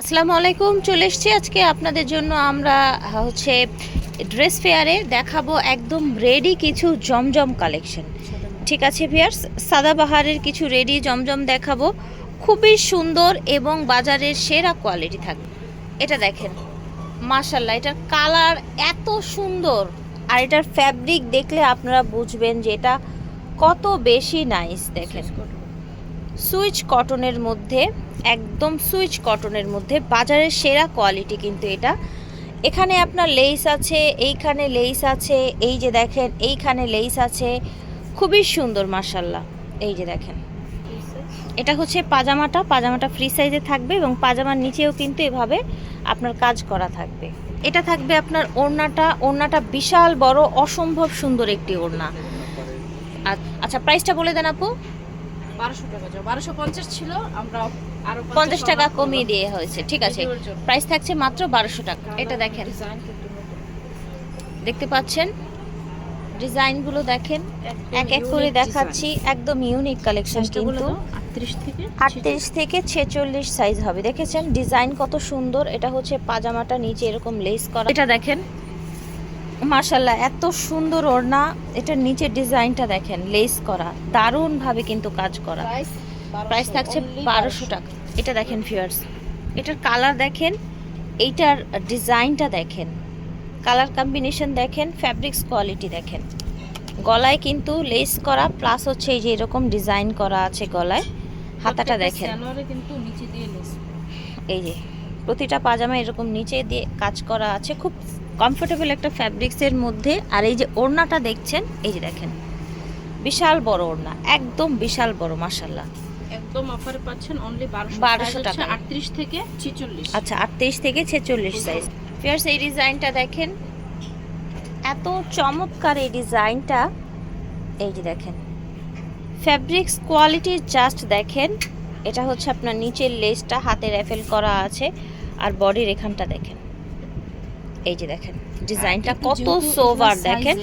আসসালামু আলাইকুম, চলে এসেছি আজকে আপনাদের জন্য। আমরা হচ্ছে ড্রেস ফেয়ারে দেখাবো একদম রেডি কিছু জমজম কালেকশন ঠিক আছে ভিয়ার্স সাদাবাহারের কিছু রেডি জমজম দেখাবো। খুবই সুন্দর এবং বাজারের সেরা কোয়ালিটি থাকবে। এটা দেখেন মাশাল্লাহ এটার কালার এত সুন্দর। আর এটার ফ্যাব্রিক দেখলে আপনারা বুঝবেন যে এটা কত বেশি নাইস দেখেন। সুইচ কটনের মধ্যে, একদম সুইচ কটনের মধ্যে, বাজারের সেরা কোয়ালিটি কিন্তু এটা। এখানে আপনার লেস আছে, এইখানে লেস আছে, এই যে দেখেন, এইখানে লেস আছে। খুবই সুন্দর মার্শাল্লাহ এই যে দেখেন। এটা হচ্ছে পাজামাটা পাজামাটা ফ্রি সাইজে থাকবে এবং পাজামার নিচেও কিন্তু এভাবে আপনার কাজ করা থাকবে। এটা থাকবে আপনার ওড়নাটা ওড়নাটা বিশাল বড়, অসম্ভব সুন্দর একটি ওড়না। আচ্ছা প্রাইসটা বলে দেন আপু। বারোশো টাকা যাও বারোশো পঞ্চাশ ছিল আমরা আরও পঞ্চাশ টাকা কমিয়ে দিয়ে হয়েছে ঠিক আছে। প্রাইস থাকছে মাত্র বারোশো টাকা। এটা দেখেন। দেখতে পাচ্ছেন? ডিজাইনগুলো দেখেন। এক এক করে দেখাচ্ছি একদম ইউনিক কালেকশন কিন্তু। দাও, 38 থেকে আটত্রিশ থেকে ছেচল্লিশ সাইজ হবে। দেখেছেন? ডিজাইন কত সুন্দর। এটা হচ্ছে পাজামাটা নিচে এরকম লেস করা। এটা দেখেন। মার্শাল্লাহ এত সুন্দর ওড়না। এটার নিচে ডিজাইনটা দেখেন লেস করা। দারুণ ভাবে কিন্তু কাজ করা। প্রাইস থাকছে বারোশো টাকা। এটা দেখেন ফিয়ার্স এটার কালার দেখেন এইটার ডিজাইনটা দেখেন। কালার কম্বিনেশন দেখেন ফ্যাব্রিক্স কোয়ালিটি দেখেন। গলায় কিন্তু লেস করা প্লাস হচ্ছে এই যে এরকম ডিজাইন করা আছে গলায় হাতাটা দেখেন। কিন্তু নিচে দিয়ে লেস এই যে প্রতিটা পাজামা এরকম নিচে দিয়ে কাজ করা আছে খুব কমফোর্টেবল একটা ফ্যাব্রিক্সের মধ্যে আর এই যে ওড়নাটা দেখছেন এই যে দেখেন বিশাল বড় ওড়না একদম বিশাল বড় মাসাল্লাহ একদম অফারে পাচ্ছেন অনলি 1200 1200 টাকা। 38 থেকে 46 আচ্ছা আটত্রিশ থেকে ছেচল্লিশ সাইজ ফিয়ার্স এই ডিজাইনটা দেখেন এত চমৎকার এই ডিজাইনটা এই যে দেখেন ফ্যাব্রিক্স কোয়ালিটি জাস্ট দেখেন এটা হচ্ছে আপনার নিচের লেসটা হাতে র্যাফেল করা আছে আর বডির এখানটা দেখেন। এই যে দেখেন ডিজাইনটা কত সোভার দেখেন।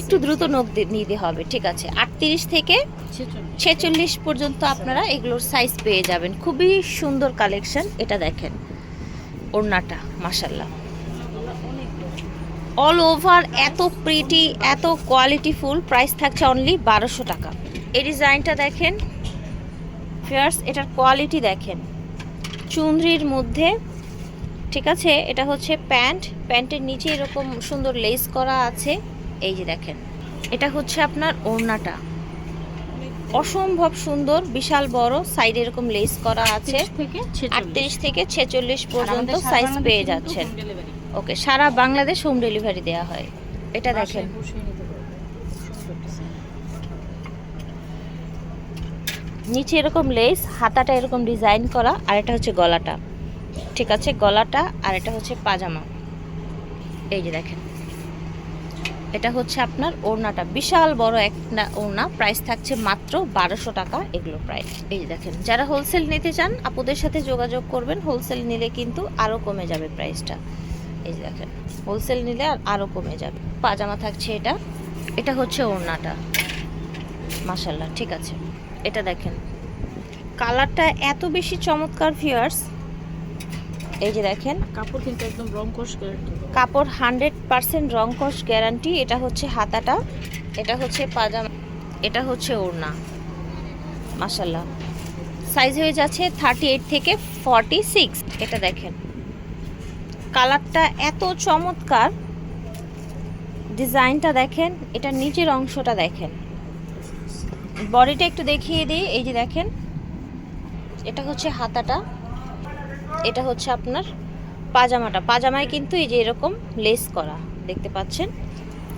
একটু দ্রুত নখ নিতে হবে ঠিক আছে। আটত্রিশ থেকে ছেচল্লিশ। পর্যন্ত আপনারা এগুলোর সাইজ পেয়ে যাবেন। খুবই সুন্দর কালেকশন এটা দেখেন ওড়নাটা মাসাল্লাহ অল ওভার এত প্রিটি এত কোয়ালিটিফুল প্রাইস থাকছে অনলি বারোশো টাকা। এই ডিজাইনটা দেখেন ফিয়ার্স এটার কোয়ালিটি দেখেন। চুনরির মধ্যে ঠিক আছে এটা হচ্ছে প্যান্ট। প্যান্টের নিচে এরকম সুন্দর লেস করা আছে। এই যে দেখেন এটা হচ্ছে আপনার ওড়নাটা। অসম্ভব সুন্দর বিশাল বড় সাইডে এরকম লেস করা আছে। 38 থেকে 46 আটত্রিশ থেকে ছেচল্লিশ পর্যন্ত সাইজ পেয়ে যাচ্ছেন। ওকে সারা বাংলাদেশ হোম ডেলিভারি দেওয়া হয়। এটা দেখেন। নিচে এরকম লেস হাতাটা এরকম ডিজাইন করা আর এটা হচ্ছে গলাটা। ঠিক আছে, গলাটা আর এটা হচ্ছে পাজামা। এই যে দেখেন। এটা হচ্ছে আপনার ওড়নাটা। বিশাল বড় একটা ওড়না। প্রাইস থাকছে মাত্র বারোশো টাকা এগুলো প্রাইস এই যে দেখেন, যারা হোলসেল নিতে চান, আপুদের সাথে যোগাযোগ করবেন। হোলসেল নিলে কিন্তু আরও কমে যাবে প্রাইসটা এই যে দেখেন হোলসেল নিলে আর আরও কমে যাবে। পাজামা থাকছে এটা। এটা হচ্ছে ওড়নাটা। মাসাল্লাহ ঠিক আছে। এটা দেখেন। কালারটা এত বেশি চমৎকার ভিউয়ার্স এই যে দেখেন কাপড় কিন্তু একদম রং গ্যারান্টি কাপড় হান্ড্রেড পারসেন্ট রং কস গ্যারান্টি এটা হচ্ছে হাতাটা এটা হচ্ছে পাজামা এটা হচ্ছে ওড়না। মাসাল্লাহ সাইজ হয়ে যাচ্ছে থার্টি এইট থেকে ফর্টি সিক্স এটা দেখেন। কালারটা এত চমৎকার। ডিজাইনটা দেখেন এটা নিচের অংশটা দেখেন। বডিটা একটু দেখিয়ে দিই। এই যে দেখেন এটা হচ্ছে হাতাটা। এটা হচ্ছে আপনার পাজামাটা। পাজামায় কিন্তু এই যে এরকম লেস করা, দেখতে পাচ্ছেন?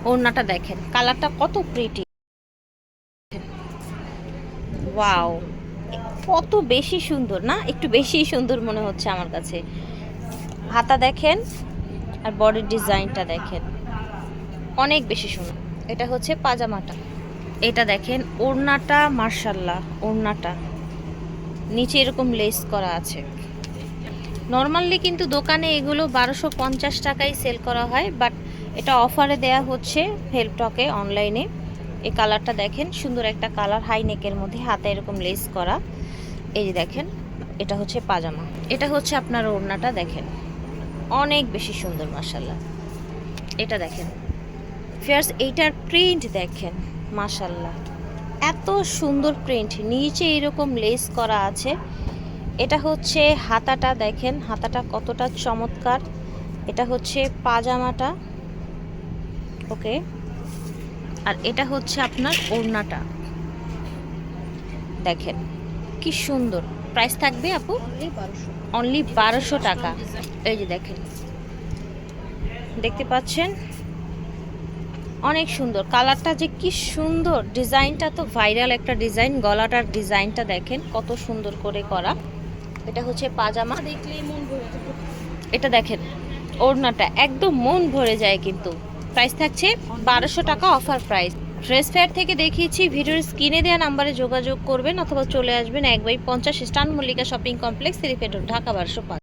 ওড়নাটা দেখেন কালারটা কত প্রিটি ওয়াও কত বেশি সুন্দর, না? একটু বেশি সুন্দর মনে হচ্ছে আমার কাছে। হাতা দেখেন আর বডির ডিজাইনটা দেখেন। অনেক বেশি সুন্দর। এটা হচ্ছে পাজামাটা। এটা দেখেন, ওড়নাটা মার্শাল্লাহ ওড়নাটা। নিচে এরকম লেস করা আছে। নর্মালি কিন্তু দোকানে এগুলো বারোশো পঞ্চাশ টাকায় সেল করা হয় বাট এটা অফারে দেয়া হচ্ছে হেল্পটকে অনলাইনে এই কালারটা দেখেন, সুন্দর একটা কালার হাই নেকের মধ্যে হাতে এরকম লেস করা। এই যে দেখেন, এটা হচ্ছে পাজামা। এটা হচ্ছে আপনার ওড়নাটা, দেখেন। অনেক বেশি সুন্দর মাসাল্লাহ এটা দেখেন। ফিয়ার্স এইটার প্রিন্ট দেখেন মাসাল্লাহ এত সুন্দর প্রিন্ট নিচে এরকম লেস করা আছে। এটা হচ্ছে হাতাটা দেখেন, হাতাটা কতটা চমৎকার। এটা হচ্ছে পাজামাটা, ওকে। আর এটা হচ্ছে আপনার ওড়নাটা। দেখেন, কি সুন্দর। প্রাইস থাকবে আপু? অনলি বারোশো টাকা। এই যে দেখেন। দেখতে পাচ্ছেন? অনেক সুন্দর। কালারটা যে কি সুন্দর। ডিজাইনটা তো ভাইরাল একটা ডিজাইন, গলাটার ডিজাইনটা দেখেন, কত সুন্দর করে করা। এটা হচ্ছে পাজামা। দেখলে মন ভরে এটা দেখেন, ওড়নাটা একদম মন ভরে যায় কিন্তু। প্রাইস থাকছে বারোশো টাকা অফার প্রাইস ড্রেস ফেয়ার থেকে দেখিয়েছি, ভিডিওর স্ক্রিনে দেওয়া নাম্বারে যোগাযোগ করবেন অথবা চলে আসবেন এক বাই পঞ্চাশ স্টান Mallika shopping complex elephant Dhaka বারোশো